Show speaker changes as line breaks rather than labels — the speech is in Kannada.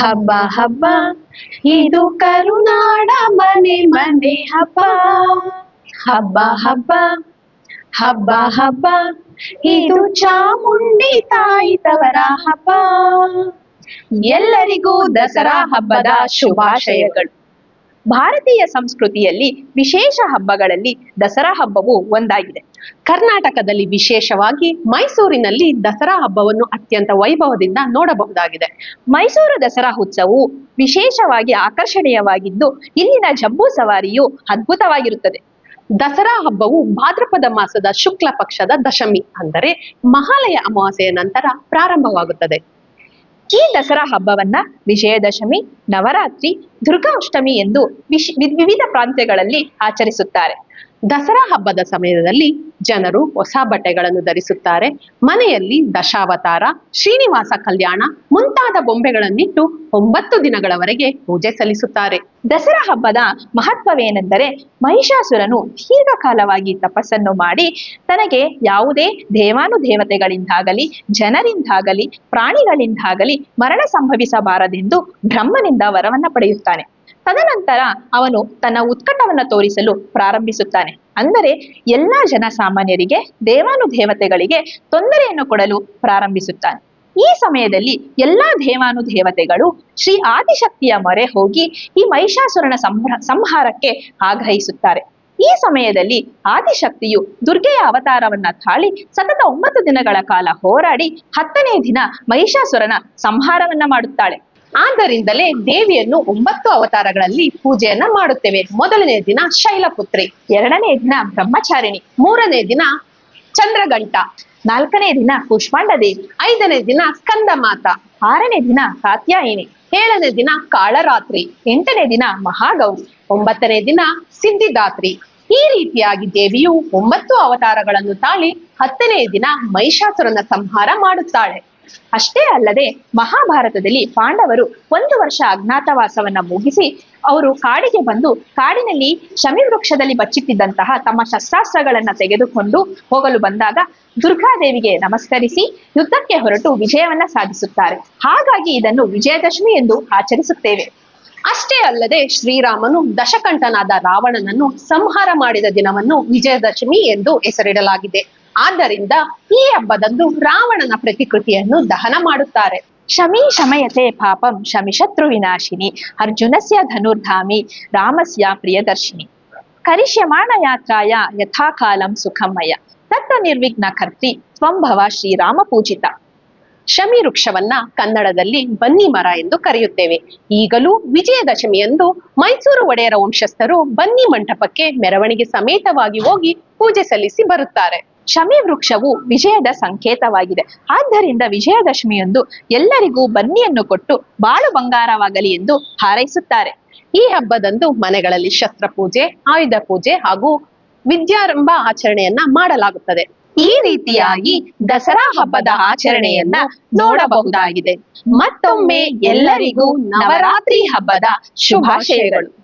ಹಬ್ಬ ಹಬ್ಬ. ಇದು ಕರುನಾಡ ಮನೆ ಮನೆ ಹಬ್ಬ. ಹಬ್ಬ ಹಬ್ಬ. ಹಬ್ಬ ಹಬ್ಬ. ಇದು ಚಾಮುಂಡಿ ತಾಯಿ ತವರ ಹಬ್ಬ. ಎಲ್ಲರಿಗೂ ದಸರಾ ಹಬ್ಬದ ಶುಭಾಶಯಗಳು. ಭಾರತೀಯ ಸಂಸ್ಕೃತಿಯಲ್ಲಿ ವಿಶೇಷ ಹಬ್ಬಗಳಲ್ಲಿ ದಸರಾ ಹಬ್ಬವು ಒಂದಾಗಿದೆ. ಕರ್ನಾಟಕದಲ್ಲಿ ವಿಶೇಷವಾಗಿ ಮೈಸೂರಿನಲ್ಲಿ ದಸರಾ ಹಬ್ಬವನ್ನು ಅತ್ಯಂತ ವೈಭವದಿಂದ ನೋಡಬಹುದಾಗಿದೆ. ಮೈಸೂರು ದಸರಾ ಉತ್ಸವವು ವಿಶೇಷವಾಗಿ ಆಕರ್ಷಣೀಯವಾಗಿದ್ದು, ಇಲ್ಲಿನ ಜಂಬೂ ಸವಾರಿಯು ಅದ್ಭುತವಾಗಿರುತ್ತದೆ. ದಸರಾ ಹಬ್ಬವು ಭಾದ್ರಪದ ಮಾಸದ ಶುಕ್ಲ ಪಕ್ಷದ ದಶಮಿ, ಅಂದರೆ ಮಹಾಲಯ ಅಮಾವಾಸ್ಯೆಯ ನಂತರ ಪ್ರಾರಂಭವಾಗುತ್ತದೆ. ಈ ದಸರಾ ಹಬ್ಬವನ್ನ ವಿಜಯದಶಮಿ ನವರಾತ್ರಿ ದುರ್ಗಾಷ್ಟಮಿ ಎಂದು ವಿಶ್ ವಿವಿಧ ಪ್ರಾಂತ್ಯಗಳಲ್ಲಿ ಆಚರಿಸುತ್ತಾರೆ. ದಸರಾ ಹಬ್ಬದ ಸಮಯದಲ್ಲಿ ಜನರು ಹೊಸ ಬಟ್ಟೆಗಳನ್ನು ಧರಿಸುತ್ತಾರೆ. ಮನೆಯಲ್ಲಿ ದಶಾವತಾರ, ಶ್ರೀನಿವಾಸ ಕಲ್ಯಾಣ ಮುಂತಾದ ಬೊಂಬೆಗಳನ್ನಿಟ್ಟು ಒಂಬತ್ತು ದಿನಗಳವರೆಗೆ ಪೂಜೆ ಸಲ್ಲಿಸುತ್ತಾರೆ. ದಸರಾ ಹಬ್ಬದ ಮಹತ್ವವೇನೆಂದರೆ ಮಹಿಷಾಸುರನು ದೀರ್ಘಕಾಲವಾಗಿ ತಪಸ್ಸನ್ನು ಮಾಡಿ ತನಗೆ ಯಾವುದೇ ದೇವಾನುದೇವತೆಗಳಿಂದಾಗಲಿ, ಜನರಿಂದಾಗಲಿ, ಪ್ರಾಣಿಗಳಿಂದಾಗಲಿ ಮರಣ ಸಂಭವಿಸಬಾರದೆಂದು ಬ್ರಹ್ಮನಿಂದ ವರವನ್ನ ಪಡೆಯುತ್ತಾನೆ. ತದನಂತರ ಅವನು ತನ್ನ ಉತ್ಕಟವನ್ನು ತೋರಿಸಲು ಪ್ರಾರಂಭಿಸುತ್ತಾನೆ. ಅಂದರೆ ಎಲ್ಲಾ ಜನಸಾಮಾನ್ಯರಿಗೆ, ದೇವಾನುದೇವತೆಗಳಿಗೆ ತೊಂದರೆಯನ್ನು ಕೊಡಲು ಪ್ರಾರಂಭಿಸುತ್ತಾನೆ. ಈ ಸಮಯದಲ್ಲಿ ಎಲ್ಲಾ ದೇವಾನುದೇವತೆಗಳು ಶ್ರೀ ಆದಿಶಕ್ತಿಯ ಮೊರೆ ಹೋಗಿ ಈ ಮಹಿಷಾಸುರನ ಸಂಹ್ರ- ಸಂಹಾರಕ್ಕೆ ಆಗ್ರಹಿಸುತ್ತಾರೆ. ಈ ಸಮಯದಲ್ಲಿ ಆದಿಶಕ್ತಿಯು ದುರ್ಗೆಯ ಅವತಾರವನ್ನ ತಾಳಿ ಸತತ ಒಂಬತ್ತು ದಿನಗಳ ಕಾಲ ಹೋರಾಡಿ ಹತ್ತನೇ ದಿನ ಮಹಿಷಾಸುರನ ಸಂಹಾರವನ್ನ ಮಾಡುತ್ತಾಳೆ. ಆದ್ದರಿಂದಲೇ ದೇವಿಯನ್ನು ಒಂಬತ್ತು ಅವತಾರಗಳಲ್ಲಿ ಪೂಜೆಯನ್ನ ಮಾಡುತ್ತೇವೆ. ಮೊದಲನೇ ದಿನ ಶೈಲಪುತ್ರಿ, ಎರಡನೇ ದಿನ ಬ್ರಹ್ಮಚಾರಿಣಿ, ಮೂರನೇ ದಿನ ಚಂದ್ರಗಂಟ ನಾಲ್ಕನೇ ದಿನ ಕುಷ್ಮಾಂಡ ದೇವಿ ಐದನೇ ದಿನ ಸ್ಕಂದ ಮಾತ ಆರನೇ ದಿನ ಕಾತ್ಯಾಯಿನಿ, ಏಳನೇ ದಿನ ಕಾಳರಾತ್ರಿ, ಎಂಟನೇ ದಿನ ಮಹಾಗೌರಿ, ಒಂಬತ್ತನೇ ದಿನ ಸಿದ್ಧಿದಾತ್ರಿ ಈ ರೀತಿಯಾಗಿ ದೇವಿಯು ಒಂಬತ್ತು ಅವತಾರಗಳನ್ನು ತಾಳಿ ಹತ್ತನೇ ದಿನ ಮಹಿಷಾಸುರನ ಸಂಹಾರ ಮಾಡುತ್ತಾಳೆ. ಅಷ್ಟೇ ಅಲ್ಲದೆ ಮಹಾಭಾರತದಲ್ಲಿ ಪಾಂಡವರು ಒಂದು ವರ್ಷ ಅಜ್ಞಾತವಾಸವನ್ನ ಮುಗಿಸಿ ಅವರು ಕಾಡಿಗೆ ಬಂದು ಕಾಡಿನಲ್ಲಿ ಶಮಿ ವೃಕ್ಷದಲ್ಲಿ ಬಚ್ಚಿಟ್ಟಿದ್ದಂತಹ ತಮ್ಮ ಶಸ್ತ್ರಾಸ್ತ್ರಗಳನ್ನ ತೆಗೆದುಕೊಂಡು ಹೋಗಲು ಬಂದಾಗ ದುರ್ಗಾದೇವಿಗೆ ನಮಸ್ಕರಿಸಿ ಯುದ್ಧಕ್ಕೆ ಹೊರಟು ವಿಜಯವನ್ನ ಸಾಧಿಸುತ್ತಾರೆ. ಹಾಗಾಗಿ ಇದನ್ನು ವಿಜಯದಶಮಿ ಎಂದು ಆಚರಿಸುತ್ತೇವೆ. ಅಷ್ಟೇ ಅಲ್ಲದೆ ಶ್ರೀರಾಮನು ದಶಕಂಠನಾದ ರಾವಣನನ್ನು ಸಂಹಾರ ಮಾಡಿದ ದಿನವನ್ನು ವಿಜಯದಶಮಿ ಎಂದು ಹೆಸರಿಡಲಾಗಿದೆ. ಆದ್ದರಿಂದ ಈ ಹಬ್ಬದಂದು ರಾವಣನ ಪ್ರತಿಕೃತಿಯನ್ನು ದಹನ ಮಾಡುತ್ತಾರೆ. ಶಮಿ ಶಮಯತೆ ಪಾಪಂ ಶಮಿಶತ್ರು ವಿನಾಶಿನಿ, ಅರ್ಜುನಸ್ಯ ಧನುರ್ಧಾಮಿ, ರಾಮಸ್ಯ ಪ್ರಿಯದರ್ಶಿನಿ. ಕರಿಷ್ಯಮಾಣ ಯಾತ್ರಾಯ ಯಥಾಕಾಲಂ ಸುಖಮಯ. ತತ್ತ ನಿರ್ವಿಘ್ನ ಕರ್ತಿ ಸ್ವಂಭವ ಶ್ರೀರಾಮ ಪೂಜಿತ. ಶಮಿ ವೃಕ್ಷವನ್ನ ಕನ್ನಡದಲ್ಲಿ ಬನ್ನಿ ಮರ ಎಂದು ಕರೆಯುತ್ತೇವೆ. ಈಗಲೂ ವಿಜಯದಶಮಿಯಂದು ಮೈಸೂರು ಒಡೆಯರ ವಂಶಸ್ಥರು ಬನ್ನಿ ಮಂಟಪಕ್ಕೆ ಮೆರವಣಿಗೆ ಸಮೇತವಾಗಿ ಹೋಗಿ ಪೂಜೆ ಸಲ್ಲಿಸಿ ಬರುತ್ತಾರೆ. ಶಮಿ ವೃಕ್ಷವು ವಿಜಯದ ಸಂಕೇತವಾಗಿದೆ. ಆದ್ದರಿಂದ ವಿಜಯದಶಮಿಯೊಂದು ಎಲ್ಲರಿಗೂ ಬನ್ನಿಯನ್ನು ಕೊಟ್ಟು ಬಾಳು ಬಂಗಾರವಾಗಲಿ ಎಂದು ಹಾರೈಸುತ್ತಾರೆ. ಈ ಹಬ್ಬದಂದು ಮನೆಗಳಲ್ಲಿ ಶಸ್ತ್ರ ಪೂಜೆ ಆಯುಧ ಪೂಜೆ ಹಾಗೂ ವಿದ್ಯಾರಂಭ ಆಚರಣೆಯನ್ನ ಮಾಡಲಾಗುತ್ತದೆ. ಈ ರೀತಿಯಾಗಿ ದಸರಾ ಹಬ್ಬದ ಆಚರಣೆಯನ್ನ ನೋಡಬಹುದಾಗಿದೆ. ಮತ್ತೊಮ್ಮೆ ಎಲ್ಲರಿಗೂ ನವರಾತ್ರಿ ಹಬ್ಬದ ಶುಭಾಶಯಗಳು.